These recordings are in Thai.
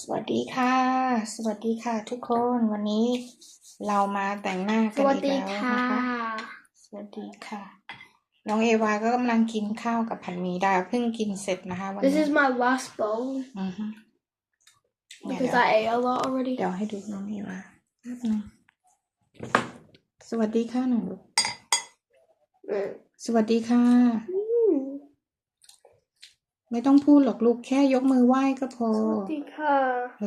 สวัสดีค่ะ สวัสดีค่ะ ทุกคนวันนี้เรามาแต่งหน้าสกันวัสอีกดีแล้วค่ะนะคะสวัสดีค่ะ น้องเอวาก็กำลังกินข้าวกับผัดหมีดาเพิ่งกินเสร็จนะคะวัน This นี้ is my last bowl อือฮึเดี๋ยว because I ate a lot already เดี๋ยวให้ดูน้องเอวาแป๊บนึงสวัสดีค่ะหนูลูก Mm. สวัสดีค่ะ Mm. ไม่ต้องพูดหรอกลูกแค่ยกมือไหว้ก็พอสวัสดีค่ะ เอ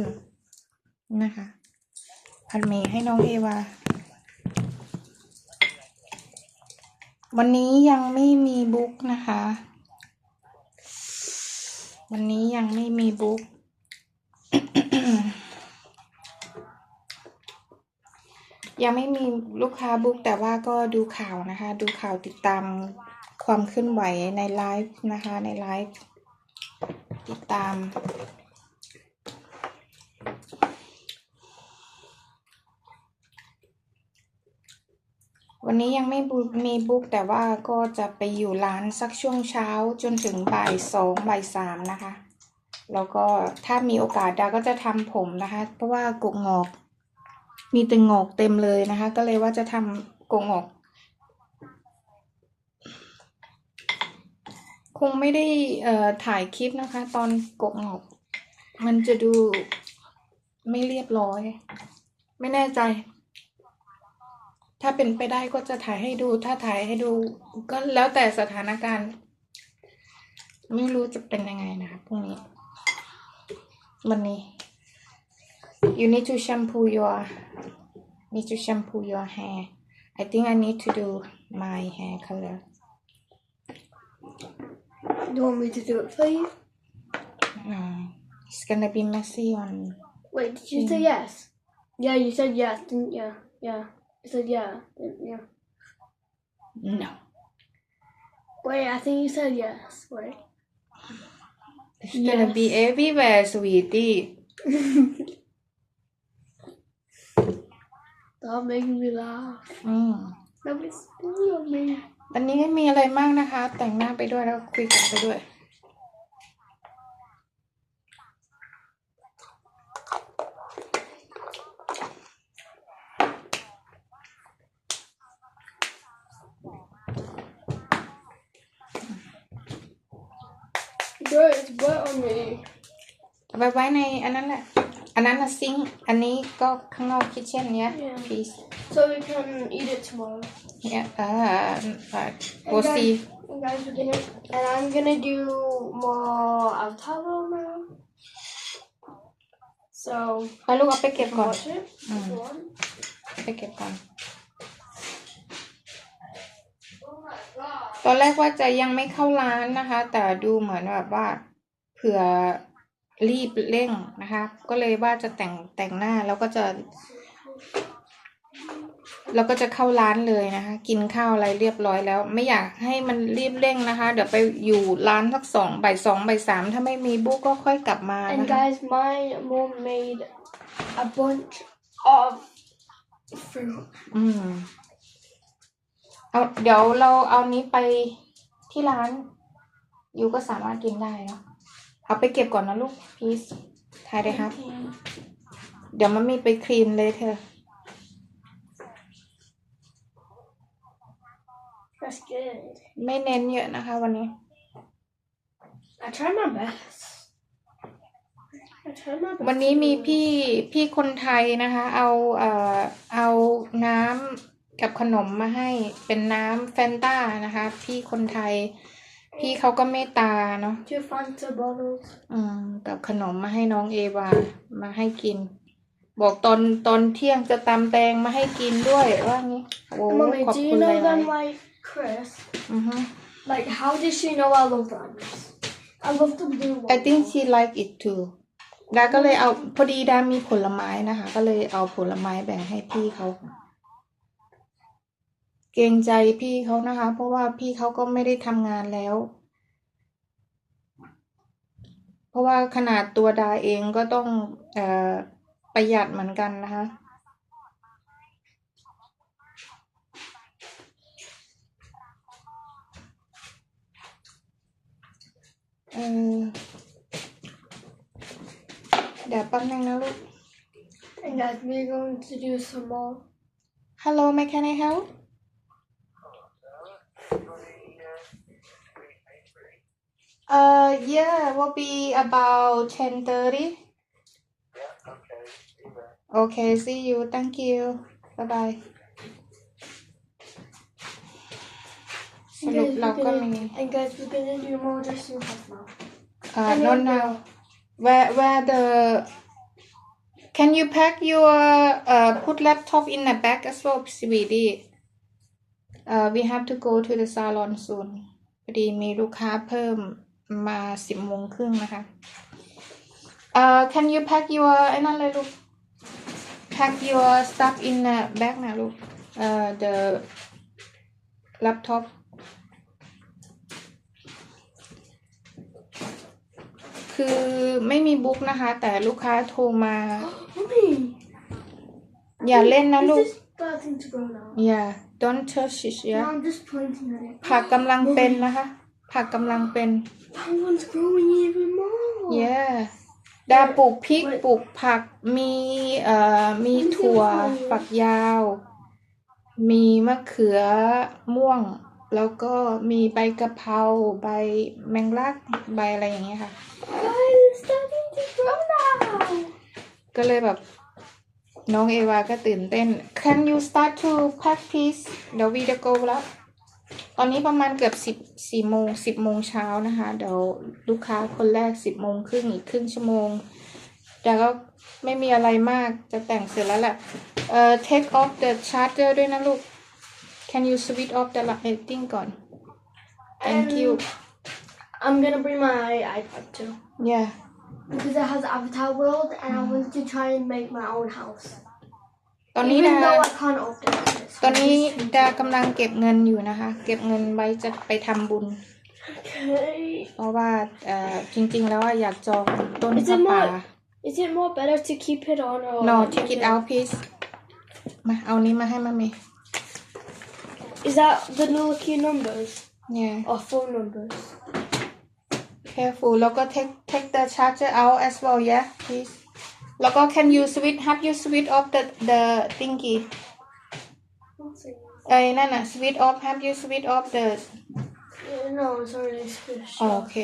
อ นะคะผัดหมี่ให้น้องเอวา วันนี้ยังไม่มีบุ๊กนะคะ วันนี้ยังไม่มีบุ๊กยังไม่มีลูกค้าบุ๊กแต่ว่าก็ดูข่าวนะคะ ดูข่าวติดตาม ความเคลื่อนไหวในไลฟ์นะคะในไลฟ์ติดตาม วันนี้ยังไม่มีบุ๊กแต่ว่าก็จะไปอยู่ร้านสักช่วงเช้าจนถึงบ่ายสองบ่ายสามนะคะ แล้วก็ถ้ามีโอกาสดาก็จะทำผมนะคะ เพราะว่ากกงอก มีแต่งอกเต็มเลยนะคะ ก็เลยว่าจะทำกกงอก งไม่ได้ถ่ายคลิปนะคะ ตอนกกงอกมันจะดูไม่เรียบร้อย ไม่แน่ใจ ถ้าเป็นไปได้ก็จะถ่ายให้ดู ถ้าถ่ายให้ดู ก็แล้วแต่สถานการณ์ ไม่รู้จะเป็นยังไงนะคะพรุ่งนี้ วันนี้ you need to shampoo your need to shampoo your hair I think I need to do my hair color You want me to do it for you? uh, it's gonna be messy on Wait, did you say yes? Yeah, you said yes, didn't you? Yeah. You said yeah, didn't you? no Wait, I think you said yes. Wait. it's gonna be everywhere sweetie Stop making me laugh. อืม Nobody's me. วันนี้ไม่มีอะไรมากนะคะ แต่งหน้าไปด้วยแล้วคุยกันไปด้วย Bro, it's wet on me. เอาไปไว้ในอันนั้นแหละ อันนั้นน่ะซิงค์อันนี้ก็ข้างนอกคิทเช่นเนี้ย Yeah. please So we can eat it tomorrow. เนี่ยเออ but we'll see And guys, we're gonna and I'm gonna do more avocado now. So ไปลูกเอาไปเก็บ you ก่อน watch it if Mm. you want. ไปเก็บก่อน ตอนแรกว่าจะยังไม่เข้าร้านนะคะ แต่ดูเหมือนแบบว่า เผื่อ รีบเร่งนะคะ ก็เลยว่าจะแต่งแต่งหน้าแล้วก็จะ แล้วก็จะเข้าร้านเลยนะคะ กินข้าวอะไรเรียบร้อยแล้ว ไม่อยากให้มันรีบเร่งนะคะ เดี๋ยวไปอยู่ร้านสักสองบ่ายสองบ่ายสามถ้าไม่มีบุ๊กก็ค่อยกลับมา And นะคะ guys, my mom made a bunch of fruit. อืมเอาเดี๋ยวเราเอานี้ไปที่ร้านอยู่ก็สามารถกินได้เนาะ เอาไปเก็บก่อนนะลูกพีซทายได้ครับ เดี๋ยวมันมีไปครีมเลยเธอ That's good. ไม่เน้นเยอะนะคะวันนี้ I tried my best. I tried my best. วันนี้มีพี่พี่คนไทยนะคะ เอาเอ่อเอาน้ำกับขนมมาให้เป็นน้ำแฟนต้านะคะ พี่คนไทย พี่เขาก็เมตตาเนาะ two Fanta bottles. อืมกับขนมมาให้น้องเอวา มาให้กิน บอกตอนตอนเที่ยงจะตำแตงมาให้กินด้วยว่างี้โอ้ And mommy, ขอบ do คุ you ณเล know ย them like Chris? อือฮึ Like, how did she know I love rhymes? I love the blue one. I think she like it too ดาก็เลยเอาพอดีดามีผลไม้นะคะ ก็เลยเอาผลไม้แบ่งให้พี่เขา เกรงใจพี่เขานะคะ เพราะว่าพี่เขาก็ไม่ได้ทำงานแล้ว เพราะว่าขนาดตัวดาเองก็ต้องเอ่อประหยัดเหมือนกันนะคะ เออเดี๋ยวแป๊บนึงนะลูก And guys, we're going to do some more. Hello may can I help Uh yeah will be about ten thirty Okay see you thank you bye bye ส And รุป guys, เรา we're ก็ gonna, มี and guys, we're gonna do more dressing house now. Uh, And no, then no. Where, where the? Can you pack your uh put laptop in the bag as well, sweetie? Uh, we have to go to the salon soon. พอดีมีลูกค้าเพิ่ม มาสิบโมงครึ่งนะคะ Uh, can you pack your ไอ้นั่นเลยลูก pack your stuff in the bag นะลูก Uh, the laptop คือไม่มีบุ๊กนะคะ แต่ลูกค้าโทรมา Mommy! อย่าเล่นนะลู Is ก this starting to grow now? อย่า don't touch it No, อย่า I'm just pointing at it. ผักกำลังเป็นนะคะ ผักกำลังเป็น That one's growing even more. yeah ดาปลูกพริกปลูกผักมีเอ่อมีถั่วฝักยาว มีมะเขือม่วง แล้วก็มีใบกะเพราใบแมงลักใบอะไรอย่างเงี้ยค่ะ Guys, it's starting to grow now. ก็เลยแบบน้องเอวาก็ตื่นเต้น Can you start to pack please เดี๋ยววีจะ go แล้ว ตอนนี้ประมาณเกือบสิบสี่โมงสิบโมงเช้านะคะ เดี๋ยวลูกค้าคนแรกสิบโมงครึ่งอีกครึ่งชั่วโมง แต่ก็ไม่มีอะไรมากจะแต่งเสร็จแล้วแหละเอ่อ take off the charger ด้วยนะลูก Can you switch off the lighting ก่อน Thank you I'm gonna bring my iPad too. yeah Because it has Avatar World and I want to try and make my own house. ตอนนี้ Even ดา though I can't open it. ตอนนี้ดากำลังเก็บเงินอยู่นะคะ เก็บเงินไว้จะไปทำบุญ Okay. เพราะว่าเอ่อจริงๆ แล้วอะอยากจองต้น Is ผ้า it ป่า more? Is it more better to keep it on or? no take it out please มาเอานี้มาให้มามี Is that the lucky numbers เนี่ย or phone numbers? careful แล้วก็ take take the charger out as well yeah please แล้วก็ can you switch have you switch off the the thingy ไอ้นั่นน่ะ switch off have you switch off the Yeah, no, it's already switched โอ off. เค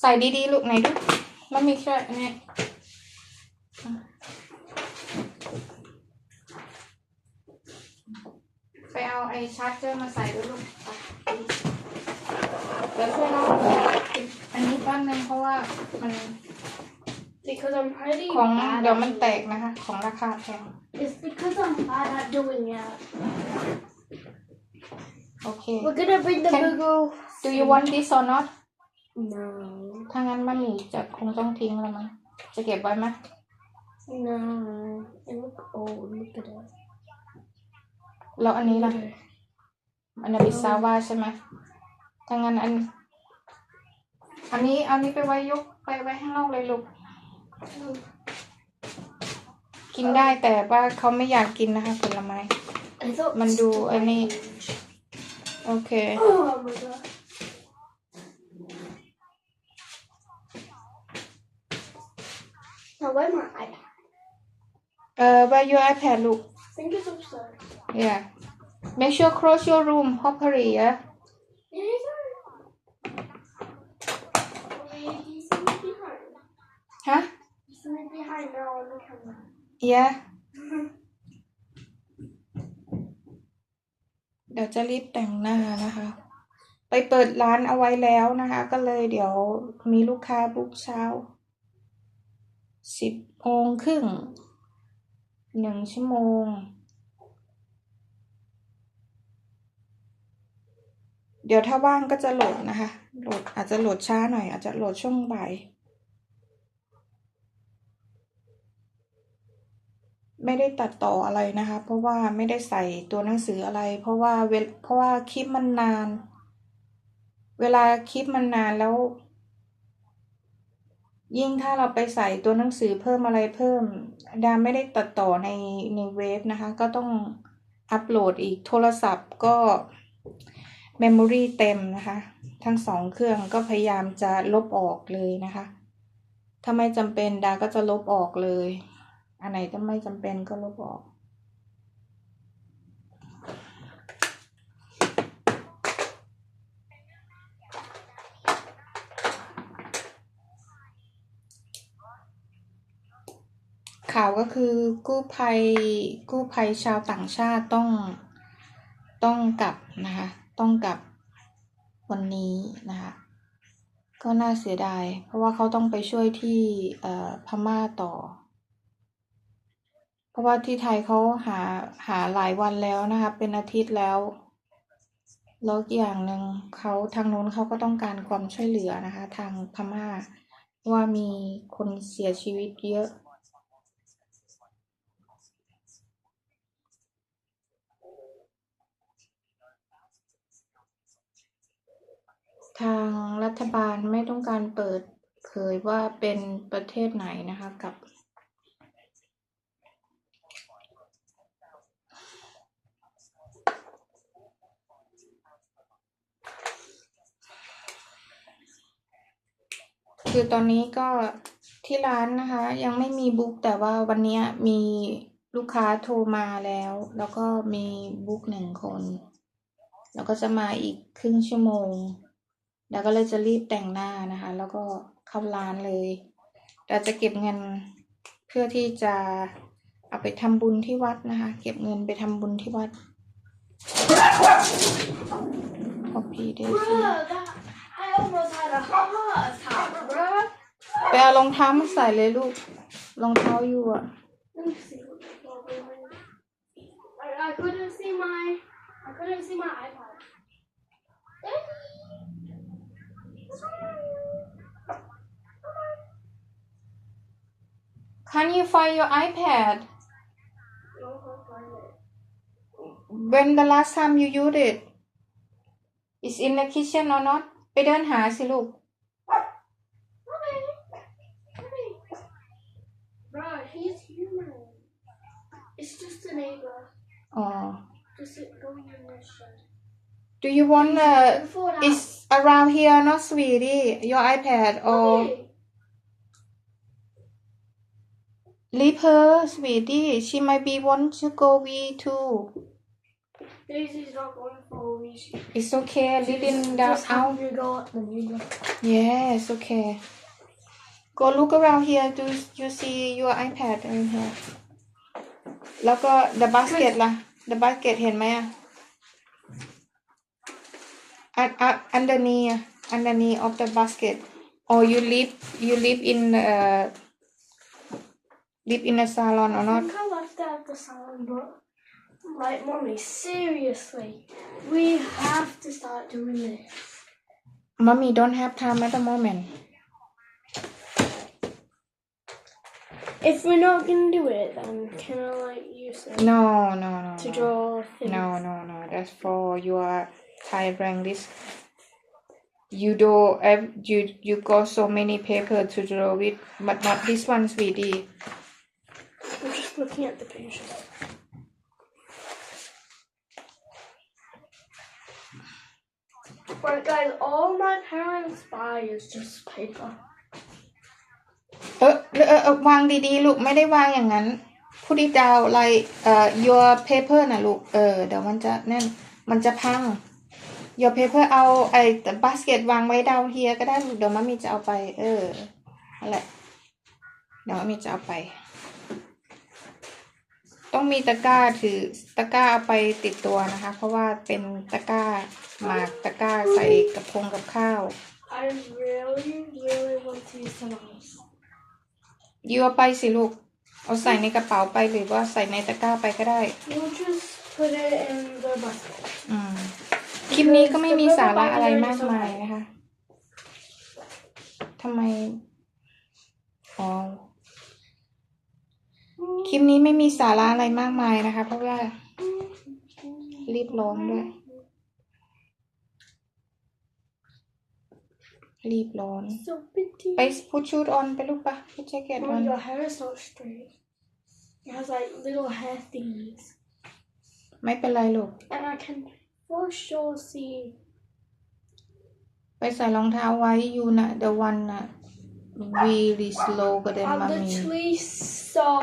ใส่ดีๆ ลูกไหนดูแล้วมีช่วยอันนี้ไปเอาไอ้ชาร์จเจอร์มาใส่ด้วยลูกไปเดี๋ยวช่วยน้องอันนี้ก้อนหนึงเพราะว่ามัน Because I'm pretty ของ bad เดี๋ยว at มัน doing แตกนะคะ ของราคาแพง It's because I'm bad at doing it. โอเค We're gonna bring the Can- bigger. do you want this or not No. ถ้างั้นมันมีจะคงต้องทิ้งแล้วมั้งจะเก็บไว้ไหม No. It look old. Look at it. แล้วอันนี้ล่ะ Look at it. อันนาบิซาว่าใช่ไหมถ้างั้นอัน อันนี้เอานี้ไปไว้ยกไปไว้ข้างนอกเลยลูก กินได้แต่ว่าเขาไม่อยากกินนะคะผลไม้ I thought. มันดูอันนี้ โอเค Oh my god. Now where's my iPad? เอ่อ where your iPad ลูก I think it's upstairs. yeah make sure close your room properly yeah Yeah, behind now on the camera. yeah เดี๋ยวจะรีบแต่งหน้านะคะ ไปเปิดร้านเอาไว้แล้วนะคะ ก็เลยเดี๋ยวมีลูกค้าบุ๊กเช้าสิบโมงครึ่งหนึ่งชั่วโมง เดี๋ยวถ้าว่างก็จะโหลดนะคะ โหลดอาจจะโหลดช้าหน่อย อาจจะโหลดช่วงบ่าย ไม่ได้ตัดต่ออะไรนะคะ เพราะว่าไม่ได้ใส่ตัวหนังสืออะไร เพราะว่าเวเพราะว่าคลิปมันนาน เวลาคลิปมันนานแล้ว ยิ่งถ้าเราไปใส่ตัวหนังสือเพิ่มอะไรเพิ่ม ดาไม่ได้ตัดต่อในในเว็บนะคะ ก็ต้องอัปโหลดอีกโทรศัพท์ก็เมมโมรีเต็มนะคะ ทั้งสองเครื่องก็พยายามจะลบออกเลยนะคะ ถ้าไม่จำเป็นดาก็จะลบออกเลย อันไหนถ้าไม่จำเป็นก็ลบออก ข่าวก็คือกู้ภัยกู้ภัยชาวต่างชาติต้องต้องกลับนะคะ ต้องกลับวันนี้นะคะก็น่าเสียดาย เพราะว่าเขาต้องไปช่วยที่พม่าต่อ ราะว่าที่ไทยเขาหาหาหลายวันแล้วนะคะ เป็นอาทิตย์แล้วแล้วอีกอย่างหนึ่งเขาทางนู้นเขาก็ต้องการความช่วยเหลือนะคะ ทางพม่าเพราว่ามีคนเสียชีวิตเยอะ ทางรัฐบาลไม่ต้องการเปิดเผยว่าเป็นประเทศไหนนะคะกับ คือตอนนี้ก็ที่ร้านนะคะ ยังไม่มีบุ๊กแต่ว่าวันเนี้ยมีลูกค้าโทรมาแล้ว แล้วก็มีบุ๊กหนึ่งคน แล้วก็จะมาอีกครึ่งชั่วโมง แล้วก็เลยจะรีบแต่งหน้านะคะ แล้วก็เข้าร้านเลยเราจะเก็บเงินเพื่อที่จะเอาไปทำบุญที่วัดนะคะ เก็บเงินไปทำบุญที่วัดขอบพี่เดซี่ Bruh, that ไปเอารองเท้ามาใส่เลยลูก รองเท้าอยู่อะ I, I, couldn't see my I couldn't see my iPad. Can you find your iPad No, when the last time you used it is in the kitchen or not ไปเดินหาสิลูก It's just a neighbor. อ๋อ Just going in this shed. Do you want uh that. is around here not sweetie? Your iPad or Mommy, leave her sweetie. She might be want to go V too. Daisy's not going for a week. it's okay leave in the Just out. you go at the yes okay. Go look around here. Do you see your iPad in here แล้วก็ the basket ล่ะ the basket เห็นไหมอ่ะ Un- un- underneath อ่ะ underneath of the basket or you live you live in uh live in a salon or I not think I left it at the salon, but like, mommy, seriously, we have to start doing this. mommy don't have time at the moment If we're not gonna do it, then can I like use it no no no to no. draw things? No, no, no. That's for your Thai rank list. You do ev- you you got so many paper to draw with, but not this one, sweetie. I'm just looking at the pictures. Right, guys, all my parents buy is just paper. เออเออเออวางดีๆ ลูกไม่ได้วางอย่างนั้นพูดดาวไรเอ่อ your paper นะลูก เออ เดี๋ยวมันจะนั่น มันจะพัง your paper เอาไอ้ basket วางไว้ดาวเฮียก็ได้ลูกเดี๋ยวมัมมีจะเอาไป เออนั่นแหละเดี๋ยวมัมมีจะเอาไป ต้องมีตะกร้าถือตะกร้าเอาไปติดตัวนะคะ เพราะว่าเป็นตะกร้าหมากตะกร้าใส่กระพงกับข้าว I really, really want to use some ice. ยูเอาไปสิลูก เอาใส่ในกระเป๋าไปหรือว่าใส่ในตะกร้าไปก็ได้ We'll just put it in the basket. อืมคลิปนี้ก็ไม่มีสาระอะไรมากมายนะคะทำไมอ๋อคลิปนี้ไม่มีสาระอะไรมากมายนะคะ เพราะว่ารีบร้อนด้วย รีบร้อน So pretty. ไปพุชชูดออนไปลูกปะพุชแจ็คเก็ตออ Mom, น your hair is not straight. It has like little hair thingies. ไม่เป็นไรลูก And I can for sure see ไปใส่รองเท้าไว้ยูนะเดวันน่ะ really slow กว่าเดิม I มามี literally saw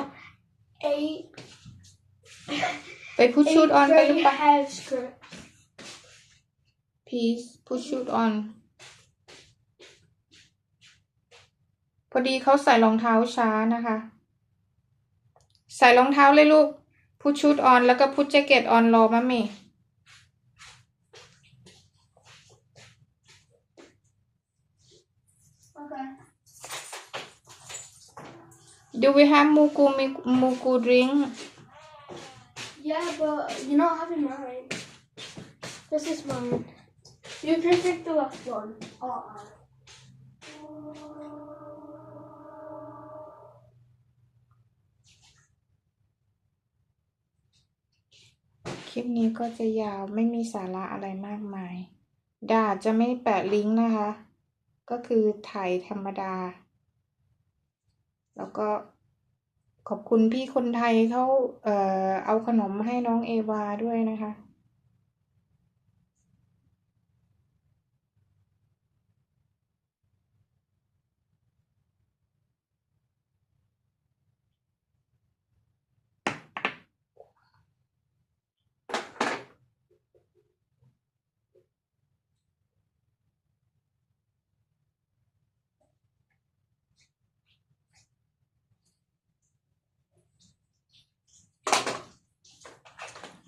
eight ไปพุชชูด eight ออนไปหรือ grey เปล่า hair strips. please push shoot on อดีเขาใส่รองเท้าช้านะคะ ใส่รองเท้าเลยลูกพุชชูดออนแล้วก็พุชแจ็คเก็ตออนรอมามี Okay. do we have มูกูมีมูกูดริง Yeah, but you're not having mine. This is mine. You can take the left one. Oh. ค ลิปนี้ก็จะยาวไม่มีสาระอะไรมากมาย ดาจะไม่แปะลิงก์นะคะ ก็คือถ่ายธรรมดา แล้วก็ขอบคุณพี่คนไทยเขาเอ่อเอาขนมมาให้น้องเอวาด้วยนะคะ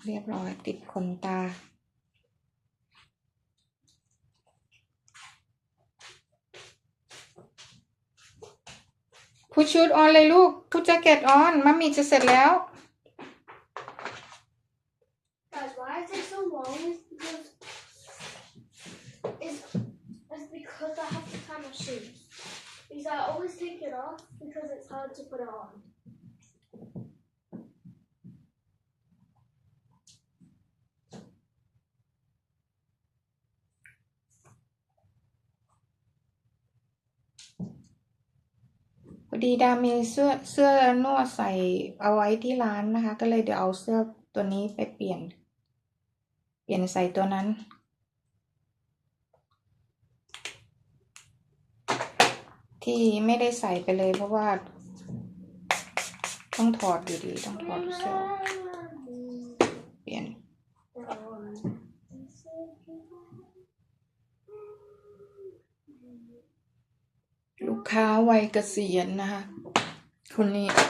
เรียบร้อยติดขนตา พุชชุดออนเลยลูก พุชแจ็คเก็ตออนมัมมี่จะเสร็จแล้ว Guys, why is it so long? Is because it's, it's because I have to tie my shoes. Because I always take it off because it's hard to put it on. ดีดามีเสื้อเสื้อนวดใส่เอาไว้ที่ร้านนะคะ ก็เลยเดี๋ยวเอาเสื้อตัวนี้ไปเปลี่ยน เปลี่ยนใส่ตัวนั้น ที่ไม่ได้ใส่ไปเลยเพราะว่า ต้องถอดอยู่ดี ต้องถอดเสื้อเปลี่ยน ลูก ค้าวัยเกษียณนะคะ คนนี้อะ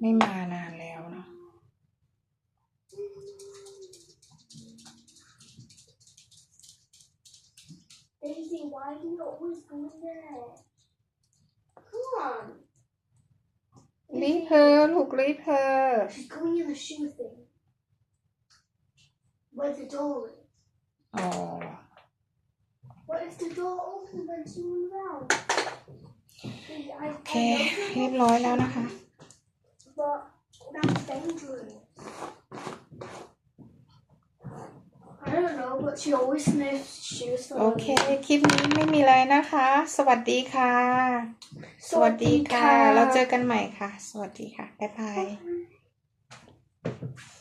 ไม่มานานแล้วเนาะ Daisy, why do you always go there? Come on. รีบเธอลูกรีบเธอ She's going in the shoe thing. Where the door is. อ๋อ What if the door opens when someone's around? I, โอเค เรียบร้อยแล้วนะคะ But that's dangerous. I don't know, but she always sniffs shoes for โอเค คลิปนี้ไม่มีอะไรนะคะ สวัสดีค่ะ สวัสดีค่ะ เราเจอกันใหม่ค่ะ สวัสดีค่ะ บ๊ายบาย Bye.